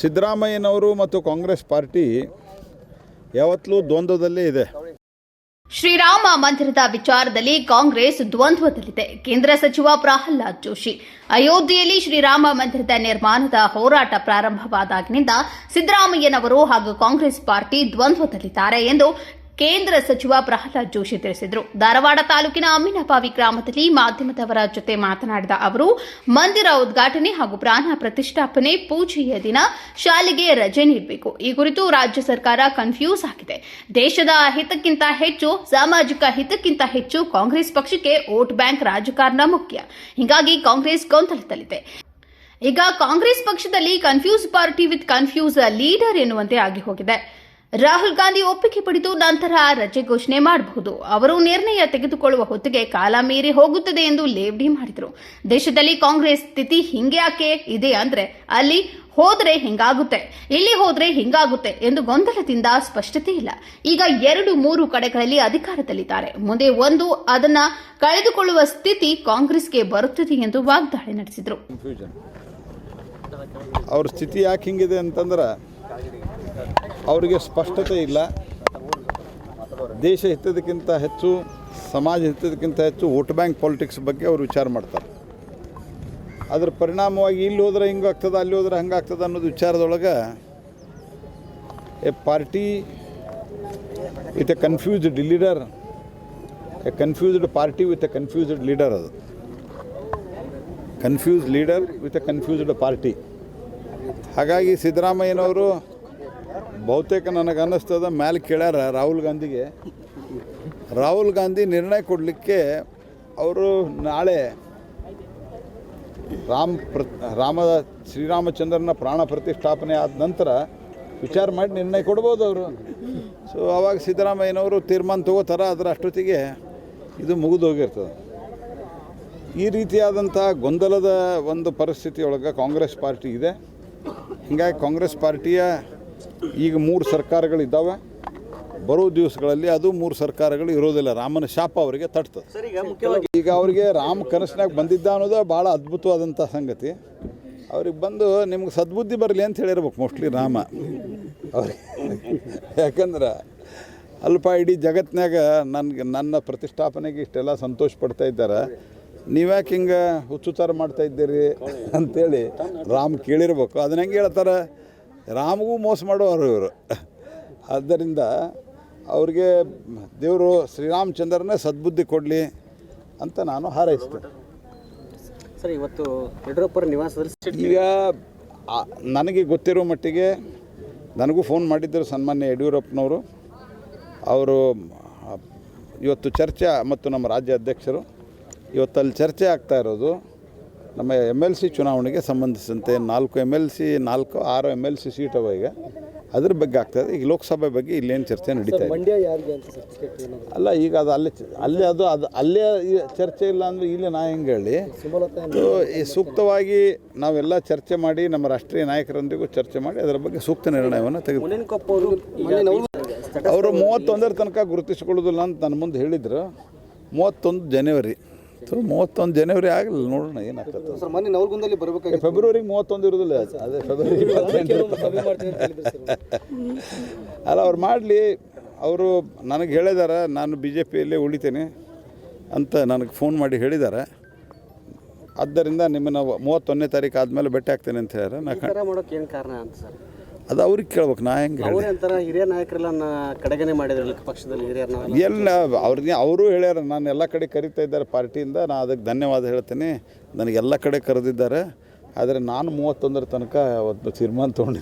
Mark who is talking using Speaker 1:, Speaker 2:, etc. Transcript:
Speaker 1: ಸಿದ್ದರಾಮಯ್ಯನವರು ಮತ್ತು ಕಾಂಗ್ರೆಸ್ ಪಾರ್ಟಿ ಯಾವತ್ತಲೂ ದ್ವಂದ್ವದಲ್ಲೇ ಇದೆ.
Speaker 2: ಶ್ರೀರಾಮ ಮಂದಿರದ ವಿಚಾರದಲ್ಲಿ ಕಾಂಗ್ರೆಸ್ ದ್ವಂದ್ವದಲ್ಲಿದೆ. ಕೇಂದ್ರ ಸಚಿವ ಪ್ರಹ್ಲಾದ್ ಜೋಶಿ. ಅಯೋಧ್ಯೆಯಲ್ಲಿ ಶ್ರೀರಾಮ ಮಂದಿರದ ನಿರ್ಮಾಣದ ಹೋರಾಟ ಪ್ರಾರಂಭವಾದಾಗಿನಿಂದ ಸಿದ್ದರಾಮಯ್ಯನವರು ಹಾಗೂ ಕಾಂಗ್ರೆಸ್ ಪಾರ್ಟಿ ದ್ವಂದ್ವದಲ್ಲಿದ್ದಾರೆ ಎಂದು ಕೇಂದ್ರ ಸಚಿವ ಪ್ರಹ್ಲಾದ್ ಜೋಶಿ ತಿಳಿಸಿದರು. ಧಾರವಾಡ ತಾಲೂಕಿನ ಅಮ್ಮಿನಪಾವಿ ಗ್ರಾಮದಲ್ಲಿ ಮಾಧ್ಯಮದವರ ಜೊತೆ ಮಾತನಾಡಿದ ಅವರು, ಮಂದಿರ ಉದ್ಘಾಟನೆ ಹಾಗೂ ಪ್ರಾಣ ಪ್ರತಿಷ್ಠಾಪನೆ ಪೂಜೆಯ ದಿನ ಶಾಲೆಗೆ ರಜೆ ನೀಡಬೇಕು. ಈ ಕುರಿತು ರಾಜ್ಯ ಸರ್ಕಾರ ಕನ್ಫ್ಯೂಸ್ ಆಗಿದೆ. ದೇಶದ ಹಿತಕ್ಕಿಂತ ಹೆಚ್ಚು, ಸಾಮಾಜಿಕ ಹಿತಕ್ಕಿಂತ ಹೆಚ್ಚು ಕಾಂಗ್ರೆಸ್ ಪಕ್ಷಕ್ಕೆ ವೋಟ್ ಬ್ಯಾಂಕ್ ರಾಜಕಾರಣ ಮುಖ್ಯ. ಹೀಗಾಗಿ ಕಾಂಗ್ರೆಸ್ ಗೊಂದಲದಲ್ಲಿದೆ. ಈಗ ಕಾಂಗ್ರೆಸ್ ಪಕ್ಷದಲ್ಲಿ confuse party with confuse leader ಎನ್ನುವಂತೆ ಆಗಿ ಹೋಗಿದೆ. ರಾಹುಲ್ ಗಾಂಧಿ ಒಪ್ಪಿಗೆ ಪಡೆದು ನಂತರ ರಜೆ ಘೋಷಣೆ ಮಾಡಬಹುದು. ಅವರು ನಿರ್ಣಯ ತೆಗೆದುಕೊಳ್ಳುವ ಹೊತ್ತಿಗೆ ಕಾಲ ಮೀರಿ ಹೋಗುತ್ತದೆ ಎಂದು ಲೇವಡಿ ಮಾಡಿದರು. ದೇಶದಲ್ಲಿ ಕಾಂಗ್ರೆಸ್ ಸ್ಥಿತಿ ಹಿಂಗೆ ಯಾಕೆ ಇದೆ ಅಂದ್ರೆ ಅಲ್ಲಿ ಹೋದ್ರೆ ಹಿಂಗಾಗುತ್ತೆ, ಇಲ್ಲಿ ಹೋದ್ರೆ ಹಿಂಗಾಗುತ್ತೆ ಎಂದು ಗೊಂದಲದಿಂದ ಸ್ಪಷ್ಟತೆ ಇಲ್ಲ. ಈಗ ಎರಡು ಮೂರು ಕಡೆಗಳಲ್ಲಿ ಅಧಿಕಾರದಲ್ಲಿದ್ದಾರೆ. ಮುಂದೆ ಒಂದು, ಅದನ್ನ ಕಳೆದುಕೊಳ್ಳುವ ಸ್ಥಿತಿ ಕಾಂಗ್ರೆಸ್ಗೆ ಬರುತ್ತದೆ ಎಂದು ವಾಗ್ದಾಳಿ ನಡೆಸಿದರು.
Speaker 1: ಅವ್ರ ಸ್ಥಿತಿ ಯಾಕೆ ಹಿಂಗಿದೆ ಅಂತಂದ್ರೆ ಅವರಿಗೆ ಸ್ಪಷ್ಟತೆ ಇಲ್ಲ. ದೇಶ ಹಿತದಕ್ಕಿಂತ ಹೆಚ್ಚು, ಸಮಾಜ ಹಿತದಕ್ಕಿಂತ ಹೆಚ್ಚು ವೋಟ್ ಬ್ಯಾಂಕ್ ಪಾಲಿಟಿಕ್ಸ್ ಬಗ್ಗೆ ಅವರು ವಿಚಾರ ಮಾಡ್ತಾರೆ. ಅದರ ಪರಿಣಾಮವಾಗಿ ಇಲ್ಲಿ ಹೋದರೆ ಹಿಂಗೆ ಆಗ್ತದೆ, ಅಲ್ಲಿ ಹೋದ್ರೆ ಹಂಗೆ ಆಗ್ತದೆ ಅನ್ನೋದು ವಿಚಾರದೊಳಗೆ a party with a confused leader, a confused party with a confused leader ಅದು. Confuse leader with a confused party. ಹಾಗಾಗಿ ಸಿದ್ದರಾಮಯ್ಯನವರು ಬಹುತೇಕ ನನಗೆ ಅನ್ನಿಸ್ತದ ಮೇಲೆ ಕೇಳ್ಯಾರ ರಾಹುಲ್ ಗಾಂಧಿಗೆ. ರಾಹುಲ್ ಗಾಂಧಿ ನಿರ್ಣಯ ಕೊಡಲಿಕ್ಕೆ ಅವರು ನಾಳೆ ರಾಮ್ ಪ್ರ, ರಾಮ, ಶ್ರೀರಾಮಚಂದ್ರನ ಪ್ರಾಣ ಪ್ರತಿಷ್ಠಾಪನೆ ಆದ ನಂತರ ವಿಚಾರ ಮಾಡಿ ನಿರ್ಣಯ ಕೊಡ್ಬೋದು ಅವರು. ಸೊ ಆವಾಗ ಸಿದ್ದರಾಮಯ್ಯನವರು ತೀರ್ಮಾನ ತಗೋತಾರ, ಅದರ ಅಷ್ಟೊತ್ತಿಗೆ ಇದು ಮುಗಿದು ಹೋಗಿರ್ತದೆ. ಈ ರೀತಿಯಾದಂಥ ಗೊಂದಲದ ಒಂದು ಪರಿಸ್ಥಿತಿಯೊಳಗೆ ಕಾಂಗ್ರೆಸ್ ಪಾರ್ಟಿ ಇದೆ. ಹೀಗಾಗಿ ಕಾಂಗ್ರೆಸ್ ಪಾರ್ಟಿಯ ಈಗ ಮೂರು ಸರ್ಕಾರಗಳಿದ್ದಾವೆ. ಬರೋ ದಿವಸಗಳಲ್ಲಿ ಅದು ಮೂರು ಸರ್ಕಾರಗಳು ಇರೋದಿಲ್ಲ. ರಾಮನ ಶಾಪ ಅವರಿಗೆ ತಟ್ತದೆ.
Speaker 3: ಈಗ
Speaker 1: ಅವರಿಗೆ ರಾಮ ಕನಸಿನಾಗ ಬಂದಿದ್ದ ಅನ್ನೋದು ಭಾಳ ಅದ್ಭುತವಾದಂಥ ಸಂಗತಿ. ಅವ್ರಿಗೆ ಬಂದು ನಿಮ್ಗೆ ಸದ್ಬುದ್ಧಿ ಬರಲಿ ಅಂತ ಹೇಳಿರ್ಬೇಕು ಮೋಸ್ಟ್ಲಿ ರಾಮ. ಅವ್ರಿಗೆ ಯಾಕಂದ್ರೆ ಅಲ್ಪ ಇಡೀ ಜಗತ್ತಿನಾಗ ನನಗೆ ನನ್ನ ಪ್ರತಿಷ್ಠಾಪನೆಗೆ ಇಷ್ಟೆಲ್ಲ ಸಂತೋಷ ಪಡ್ತಾ ಇದ್ದಾರೆ. ನೀವ್ಯಾಕೆ ಹಿಂಗೆ ಹುಚ್ಚುತ್ತಾರ ಮಾಡ್ತಾ ಇದ್ದೀರಿ ಅಂತೇಳಿ ರಾಮ್ ಕೇಳಿರ್ಬೇಕು. ಅದನ್ನ ಹೆಂಗೆ ಹೇಳ್ತಾರೆ? ರಾಮಗೂ ಮೋಸ ಮಾಡೋರು ಇವರು. ಆದ್ದರಿಂದ ಅವ್ರಿಗೆ ದೇವರು ಶ್ರೀರಾಮಚಂದ್ರನೇ ಸದ್ಬುದ್ಧಿ ಕೊಡಲಿ ಅಂತ ನಾನು ಹಾರೈಸ್ತೇನೆ.
Speaker 3: ಸರ್ ಇವತ್ತು ಯಡಿಯೂರಪ್ಪರ ನಿವಾಸದಲ್ಲಿ
Speaker 1: ಈಗ ನನಗೆ ಗೊತ್ತಿರೋ ಮಟ್ಟಿಗೆ ನನಗೂ ಫೋನ್ ಮಾಡಿದ್ದರು ಸನ್ಮಾನ್ಯ ಯಡಿಯೂರಪ್ಪನವರು. ಅವರು ಇವತ್ತು ಚರ್ಚೆ ಮತ್ತು ನಮ್ಮ ರಾಜ್ಯ ಅಧ್ಯಕ್ಷರು. ಇವತ್ತು ಅಲ್ಲಿ ಚರ್ಚೆ ಆಗ್ತಾ ಇರೋದು ನಮ್ಮ ಎಂ ಎಲ್ ಸಿ ಚುನಾವಣೆಗೆ ಸಂಬಂಧಿಸಿದಂತೆ ನಾಲ್ಕು ಎಂ ಎಲ್ ಸಿ ನಾಲ್ಕು ಆರು ಎಂ ಎಲ್ ಸಿ ಸೀಟ್ ಅವ ಈಗ. ಅದ್ರ ಬಗ್ಗೆ ಆಗ್ತಾಯಿದೆ ಈಗ ಲೋಕಸಭೆ ಬಗ್ಗೆ ಇಲ್ಲೇನು ಚರ್ಚೆ ನಡೀತಾ ಇದೆ ಅಲ್ಲ ಈಗ ಅದು ಅಲ್ಲೇ ಅಲ್ಲೇ ಅದು ಅದು ಅಲ್ಲೇ ಚರ್ಚೆ ಇಲ್ಲ ಅಂದ್ರೆ ಇಲ್ಲಿ ನಾ ಹೆಂಗೆ ಹೇಳಿ? ಈ ಸೂಕ್ತವಾಗಿ ನಾವೆಲ್ಲ ಚರ್ಚೆ ಮಾಡಿ ನಮ್ಮ ರಾಷ್ಟ್ರೀಯ ನಾಯಕರೊಂದಿಗೂ ಚರ್ಚೆ ಮಾಡಿ ಅದರ ಬಗ್ಗೆ ಸೂಕ್ತ ನಿರ್ಣಯವನ್ನು ತೆಗೆದು
Speaker 3: ಅವರು
Speaker 1: ಮೂವತ್ತೊಂದರ ತನಕ ಗುರುತಿಸಿಕೊಳ್ಳೋದಿಲ್ಲ ಅಂತ ನನ್ನ ಮುಂದೆ ಹೇಳಿದ್ರು. ಮೂವತ್ತೊಂದು ಜನವರಿ ಸೊ ಮೂವತ್ತೊಂದು ಜನವರಿ ಆಗಲಿಲ್ಲ ನೋಡೋಣ ಏನಾಗ್ತದೆ
Speaker 3: ಸರ್ ಮೊನ್ನೆ ನವಲ್ಗುಂದಲ್ಲಿ ಬರಬೇಕಾಗಿ
Speaker 1: ಫೆಬ್ರವರಿಗೆ ಮೂವತ್ತೊಂದು ಇರೋದಿಲ್ಲ ಅದೇ ಫೆಬ್ರವರಿ ಅಲ್ಲ ಅವ್ರು ಮಾಡಲಿ ಅವರು ನನಗೆ ಹೇಳಿದಾರೆ ನಾನು ಬಿ ಜೆ ಪಿಯಲ್ಲೇ ಉಳಿತೇನೆ ಅಂತ ನನಗೆ ಫೋನ್ ಮಾಡಿ ಹೇಳಿದ್ದಾರೆ ಆದ್ದರಿಂದ ನಿಮ್ಮನ್ನು ಮೂವತ್ತೊಂದನೇ ತಾರೀಕು ಆದಮೇಲೆ ಭೇಟಿ ಆಗ್ತೇನೆ ಅಂತ ಹೇಳ್ಯಾರ. ನಾ
Speaker 3: ಈ ಮಾಡೋಕೆ ಏನು ಕಾರಣ ಅಂತ ಸರ್?
Speaker 1: ಅದು ಅವ್ರಿಗೆ ಕೇಳ್ಬೇಕು ನಾ ಹೆಂಗೆ ಹೇಳಿ
Speaker 3: ಹಿರಿಯ ನಾಯಕರೆಲ್ಲ ಕಡೆಗೆ ಮಾಡಿದ್ರು ಮಾಡಿದ್ರಲ್ಲ ಪಕ್ಷದಲ್ಲಿ ಹಿರಿಯರನ್ನ
Speaker 1: ಎಲ್ಲ ಅವ್ರಿಗೆ ಅವರು ಹೇಳ್ಯಾರ ನಾನು ಎಲ್ಲ ಕಡೆ ಕರಿತಾ ಇದ್ದಾರೆ ಪಾರ್ಟಿಯಿಂದ ನಾನು ಅದಕ್ಕೆ ಧನ್ಯವಾದ ಹೇಳ್ತೀನಿ. ನನಗೆ ಎಲ್ಲ ಕಡೆ ಕರೆದಿದ್ದಾರೆ. ಆದರೆ ನಾನು ಮೂವತ್ತೊಂದರ ತನಕ ಒಂದು ತೀರ್ಮಾನ ತೊಗೊಂಡಿದ್ದೀನಿ.